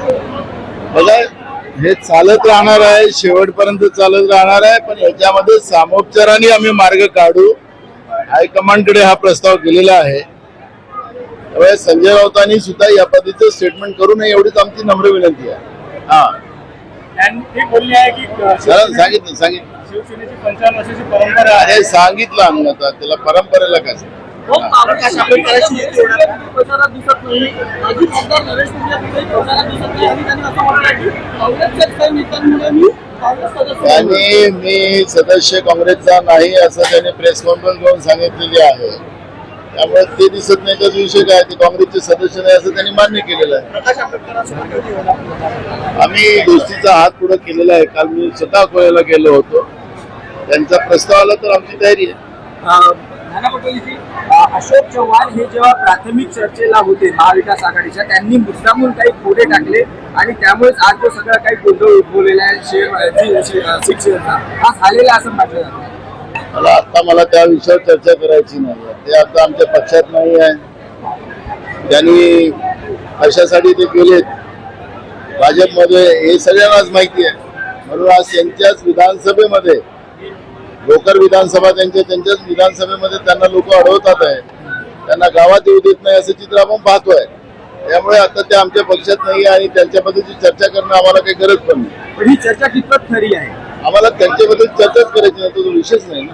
बघा हे चालत राहणार आहे शेवटपर्यंत चालत राहणार आहे पण याच्यामध्ये सामोपचाराने आम्ही मार्ग काढू. हायकमांडकडे हा प्रस्ताव केलेला आहे. त्यामुळे संजय राऊतांनी सुद्धा या पद्धतीचं स्टेटमेंट करू नये एवढीच आमची नम्र विनंती आहे. हा. आणि ते बोलले आहे की सर शिवसेने- सांगितलं सांगितलं. शिवसेनेची पंचावन्न वर्षाची परंपरा आहे. अरे सांगितलं आम्ही आता. त्याला परंपरेला काय हो, प्रकाश आंबेडकरांची युती होणार आहे. प्रचारात दिसत नाही. माजी खासदार नरेश गुंजाळ प्रचारात दिसत नाही. आणि त्यांनी असं म्हटलं की काँग्रेसच्याच काही नेत्यांमुळे मी काँग्रेस सदस्य झालो. त्यांनी मी सदस्य काँग्रेसचा नाही असं त्यांनी प्रेस कॉन्फरन्स घेऊन सांगितलेली आहे. त्यामुळे ते दिसत नाही तर विषय काय? ते काँग्रेसचे सदस्य नाही असं त्यांनी मान्य केलेलं आहे. प्रकाश आंबेडकरांसोबत युती होणार आम्ही दोस्तीचा हात पुढे केलेला आहे. काल मी स्वतः कोयाला गेलो होतो. त्यांचा प्रस्ताव आला तर आमची तयारी आहे. नाना पटोलेजी अ, अशोक चव्हाण हे जेव्हा प्राथमिक चर्चेला होते महाविकास आघाडीच्या त्यांनी मुद्दामून काही कोडे टाकले आणि त्यामुळेच आज जो सगळा काही गोंधळ उद्भवलेला आहे शेअर शिक्षणाचा हा झालेला असं म्हटलं जातं. मला आता मला त्या विषयावर चर्चा करायची नाही. ते आता आमच्या पक्षात नाही आहे. त्यांनी कशासाठी ते गेलेत भाजपमध्ये हे सगळ्यांनाच माहिती आहे. म्हणून आज त्यांच्याच विधानसभेमध्ये लोकर विधानसभा त्यांच्या त्यांच्याच विधानसभेमध्ये त्यांना लोक अडवतात आहे. त्यांना गावात येऊ देत नाही असं चित्र आपण पाहतोय. त्यामुळे आता ते आमच्या पक्षात नाही आणि त्यांच्याबद्दलची चर्चा करणं आम्हाला काही गरज पण नाही. पण ही चर्चा कितपत खरी आहे? आम्हाला त्यांच्याबद्दल चर्चाच करायची नाही तो विषयच नाही ना.